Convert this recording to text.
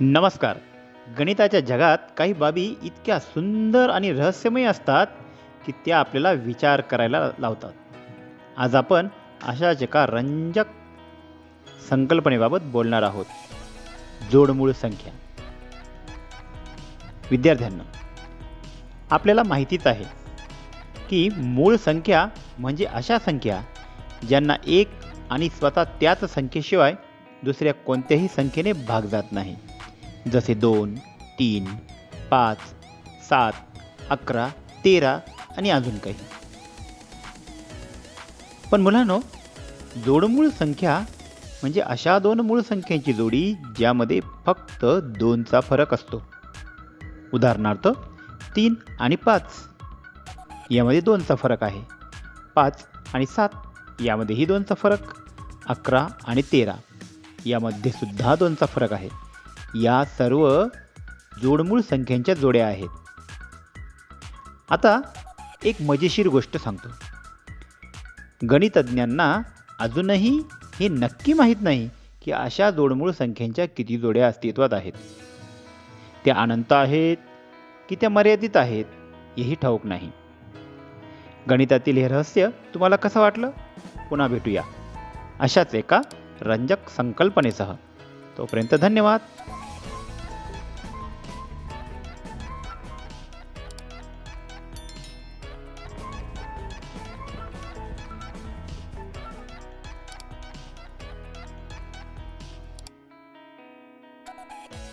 नमस्कार. गणिताच्या जगात काही बाबी इतक्या सुंदर आणि रहस्यमय असतात की त्या आपल्याला विचार करायला लावतात. आज आपण अशाच एका रंजक संकल्पनेबाबत बोलणार आहोत. जोडमूळ संख्या. विद्यार्थ्यांना आपल्याला माहितीच आहे की मूळ संख्या म्हणजे अशा संख्या ज्यांना एक आणि स्वतः त्याच संख्येशिवाय दुसऱ्या कोणत्याही संख्येने भाग जात नाही. जसे दोन तीन पाच सात अकरा तेरा आणि अजून काही. पण मुलांनो जोडमूळ संख्या म्हणजे अशा दोन मूळ संख्यांची जोडी ज्यामध्ये फक्त दोनचा फरक असतो. उदाहरणार्थ तीन आणि पाच यामध्ये दोनचा फरक आहे. पाच आणि सात यामध्येही दोनचा फरक. अकरा आणि तेरा यामध्ये सुद्धा दोनचा फरक आहे. या सर्व जोडमूळ संख्यांच्या जोड्या आहेत. आता एक मजेशीर गोष्ट सांगतो. गणितज्ञांना अजूनही हे नक्की माहीत नाही की अशा जोडमूळ संख्यांच्या किती जोड्या अस्तित्वात आहेत. त्या अनंत आहेत की त्या मर्यादित आहेत हेही ठाऊक नाही. गणितातील हे रहस्य तुम्हाला कसं वाटलं? पुन्हा भेटूया. अशाच एका रंजक संकल्पनेसह. तोपर्यंत धन्यवाद. back.